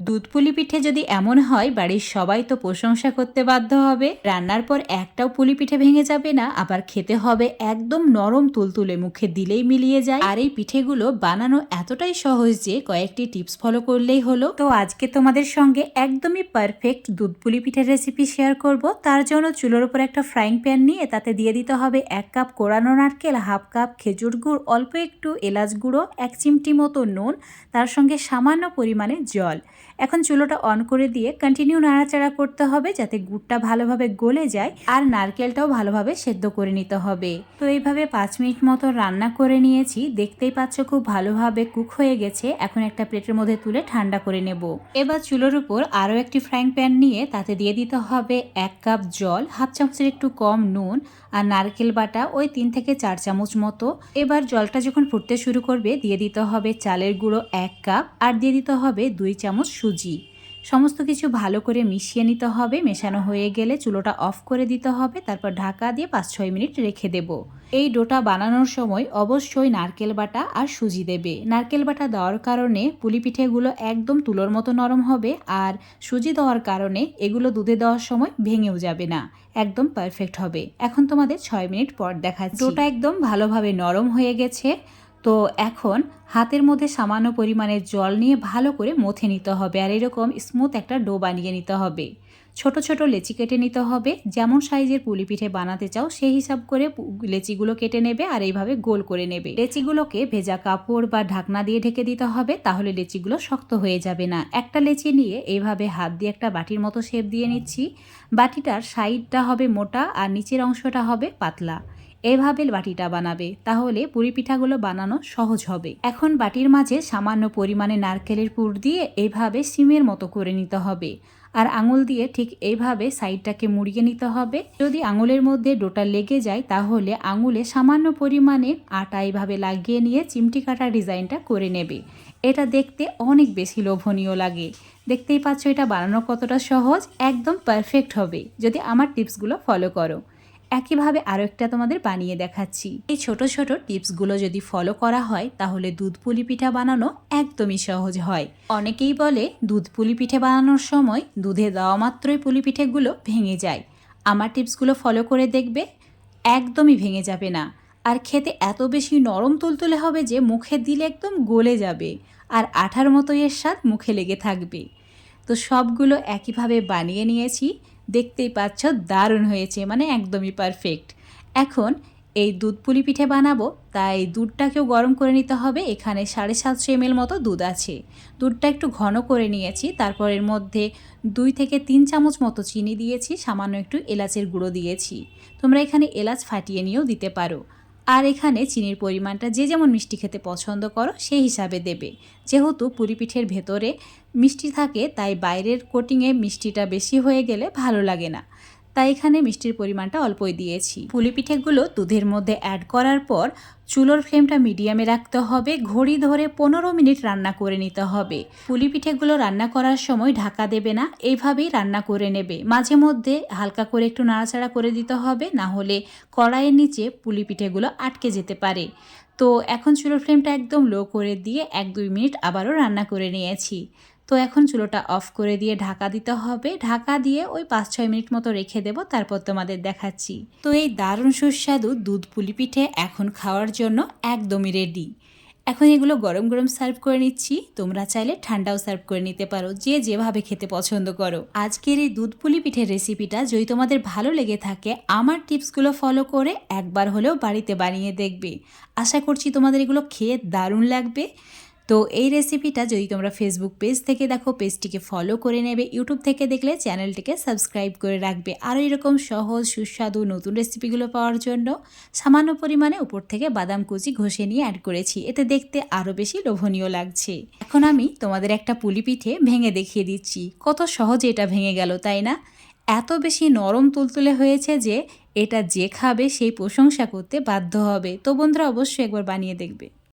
দুধ পিঠে যদি এমন হয়, বাড়ির সবাই তো প্রশংসা করতে বাধ্য হবে। রান্নার পর একটাও পুলি পিঠে ভেঙে যাবে না, আবার খেতে হবে একদম নরম তুলতুলে মুখে দিলেই মিলিয়ে যায়। আর এই পিঠেগুলো বানানো এতটাই সহজ যে কয়েকটি টিপস ফলো করলেই হলো। তো আজকে তোমাদের সঙ্গে একদমই পারফেক্ট দুধ পুলি পিঠের রেসিপি শেয়ার করব। তার জন্য চুলোর উপর একটা ফ্রাইং প্যান নিয়ে তাতে দিয়ে দিতে হবে এক কাপ কোরানো নারকেল, হাফ কাপ খেজুর গুড়, অল্প একটু এলাচ গুঁড়ো, এক চিমটি মতো নুন, তার সঙ্গে সামান্য পরিমাণে জল। এখন চুলোটা অন করে দিয়ে কন্টিনিউ নাড়াচাড়া করতে হবে যাতে গুড়টা ভালোভাবে গলে যায় আর নারকেলটাও ভালোভাবে সেদ্ধ করে নিতে হবে। তো এইভাবে পাঁচ মিনিট মতো রান্না করে নিয়েছি। দেখতেই পাচ্ছ খুব ভালোভাবে কুক হয়ে গেছে। এখন একটা প্লেটের মধ্যে তুলে ঠান্ডা করে নেব। এবার চুলোর উপর আরও একটি ফ্রাইং প্যান নিয়ে তাতে দিয়ে দিতে হবে এক কাপ জল, হাফ চামচের একটু কম নুন আর নারকেল বাটা ওই তিন থেকে চার চামচ মতো। এবার জলটা যখন ফুটতে শুরু করবে, দিয়ে দিতে হবে চালের গুঁড়ো এক কাপ আর দিয়ে দিতে হবে দুই চামচ সুজি। সমস্ত কিছু ভালো করে মিশিয়ে নিতে হবে। মেশানো হয়ে গেলে চুলোটা অফ করে দিতে হবে। তারপর ঢাকা দিয়ে পাঁচ ছয় মিনিট রেখে দেব। এই ডোটা বানানোর সময় অবশ্যই নারকেল বাটা আর সুজি দেবে। নারকেল বাটা দেওয়ার কারণে পুলি পিঠেগুলো একদম তুলোর মতো নরম হবে আর সুজি দেওয়ার কারণে এগুলো দুধে দেওয়ার সময় ভেঙেও যাবে না। একদম পারফেক্ট হবে। এখন তোমাদের ছয় মিনিট পর দেখাচ্ছি। ডোটা একদম ভালোভাবে নরম হয়ে গেছে। তো এখন হাতের মধ্যে সামান্য পরিমাণে জল নিয়ে ভালো করে মথে নিতে হবে আর এরকম স্মুথ একটা ডো বানিয়ে নিতে হবে। ছোট ছোট লেচি কেটে নিতে হবে। যেমন সাইজের পুলি পিঠে বানাতে চাও সেই হিসাব করে লেচিগুলো কেটে নেবে আর এইভাবে গোল করে নেবে। লেচিগুলোকে ভেজা কাপড় বা ঢাকনা দিয়ে ঢেকে দিতে হবে তাহলে লেচিগুলো শক্ত হয়ে যাবে না। একটা লেচি নিয়ে এইভাবে হাত দিয়ে একটা বাটির মতো শেপ দিয়ে নিচ্ছি। বাটিটার সাইডটা হবে মোটা আর নিচের অংশটা হবে পাতলা। এভাবে বাটিটা বানাবে, তাহলে পুরি পিঠাগুলো বানানো সহজ হবে। এখন বাটির মাঝে সামান্য পরিমাণে নারকেলের পুর দিয়ে এইভাবে সিমের মতো করে নিতে হবে। আর আঙুল দিয়ে ঠিক এইভাবে সাইডটাকে মুড়িয়ে নিতে হবে। যদি আঙুলের মধ্যে ডোটা লেগে যায়, তাহলে আঙুলে সামান্য পরিমাণে আটা এইভাবে লাগিয়ে নিয়ে চিমটি কাটা ডিজাইনটা করে নেবে। এটা দেখতে অনেক বেশি লোভনীয় লাগে। দেখতেই পাচ্ছ, এটা বানানো কতটা সহজ, একদম পারফেক্ট হবে। যদি আমার টিপসগুলো ফলো করো। একইভাবে আরও একটা তোমাদের বানিয়ে দেখাচ্ছি। এই ছোট ছোট টিপসগুলো যদি ফলো করা হয়, তাহলে দুধ পুলি পিঠা বানানো একদমই সহজ হয়। অনেকেই বলে, দুধ পুলি পিঠে বানানোর সময় দুধে দেওয়া মাত্রই পুলি পিঠেগুলো ভেঙে যায়। আমার টিপসগুলো ফলো করে দেখবে, একদমই ভেঙে যাবে না। আর খেতে এত বেশি নরম তুলতুলে হবে যে মুখে দিলে একদম গলে যাবে, আর আঠার মতো এর স্বাদ মুখে লেগে থাকবে। তো সবগুলো একইভাবে বানিয়ে নিয়েছি। দেখতেই পাচ্ছ দারুণ হয়েছে মানে একদমই পারফেক্ট এখন এই দুধ পুলি পিঠে বানাবো, তাই দুধটাকেও গরম করে নিতে হবে, এখানে সাড়ে সাতশো এমএল মতো দুধ আছে। দুধটা একটু ঘন করে নিয়েছি, তারপর এর মধ্যে দুই থেকে তিন চামচ মতো চিনি দিয়েছি, সামান্য একটু এলাচের গুঁড়ো দিয়েছি। তোমরা এখানে এলাচ ফাটিয়ে নিয়েও দিতে পারো। আর এখানে চিনির পরিমাণটা যে যেমন মিষ্টি খেতে পছন্দ করো, সেই হিসাবে দেবে। যেহেতু পুরি পিঠের ভেতরে মিষ্টি থাকে, তাই বাইরের কোটিংয়ে মিষ্টিটা বেশি হয়ে গেলে ভালো লাগে না। তাই এখানে মিষ্টির পরিমাণটা অল্পই দিয়েছি। পুলি পিঠেগুলো দুধের মধ্যে অ্যাড করার পর চুলোর ফ্লেমটা মিডিয়ামে রাখতে হবে, ঘড়ি ধরে পনেরো মিনিট রান্না করে নিতে হবে। পুলি পিঠেগুলো রান্না করার সময় ঢাকা দেবে না এইভাবেই রান্না করে নেবে। মাঝে মধ্যে হালকা করে একটু নাড়াচাড়া করে দিতে হবে, না হলে কড়াইয়ের নিচে পুলি পিঠেগুলো আটকে যেতে পারে। তো এখন চুলোর ফ্লেমটা একদম লো করে দিয়ে এক দুই মিনিট আবারও রান্না করে নিয়েছি। তো এখন চুলোটা অফ করে দিয়ে ঢাকা দিতে হবে। ঢাকা দিয়ে ওই পাঁচ ছয় মিনিট মতো রেখে দেব, তারপর তোমাদের দেখাচ্ছি। তো এই দারুণ সুস্বাদু দুধ পুলি পিঠে এখন খাওয়ার জন্য একদমই রেডি এখন এগুলো গরম গরম সার্ভ করে নিচ্ছি। তোমরা চাইলে ঠান্ডাও সার্ভ করে নিতে পারো, যে যেভাবে খেতে পছন্দ করো। আজকের এই দুধ পুলি পিঠের রেসিপিটা যদি তোমাদের ভালো লেগে থাকে, আমার টিপসগুলো ফলো করে একবার হলেও বাড়িতে বানিয়ে দেখবে। আশা করছি তোমাদের এগুলো খেয়ে দারুণ লাগবে। তো এই রেসিপিটা যদি তোমরা ফেসবুক পেজ থেকে দেখো পেজটিকে ফলো করে নেবে। ইউটিউব থেকে দেখলে চ্যানেলটিকে সাবস্ক্রাইব করে রাখবে। আরও এরকম সহজ, সুস্বাদু নতুন রেসিপিগুলো পাওয়ার জন্য সামান্য পরিমাণে উপর থেকে বাদাম কুচি ঘষে নিয়ে অ্যাড করেছি। এতে দেখতে আরও বেশি লোভনীয় লাগছে। এখন আমি তোমাদের একটা পুলি পিঠে ভেঙে দেখিয়ে দিচ্ছি। কত সহজে এটা ভেঙে গেল, তাই না? এত বেশি নরম তুলতুলে হয়েছে যে এটা যে খাবে সেই প্রশংসা করতে বাধ্য হবে। তো বন্ধুরা, অবশ্যই একবার বানিয়ে দেখবে।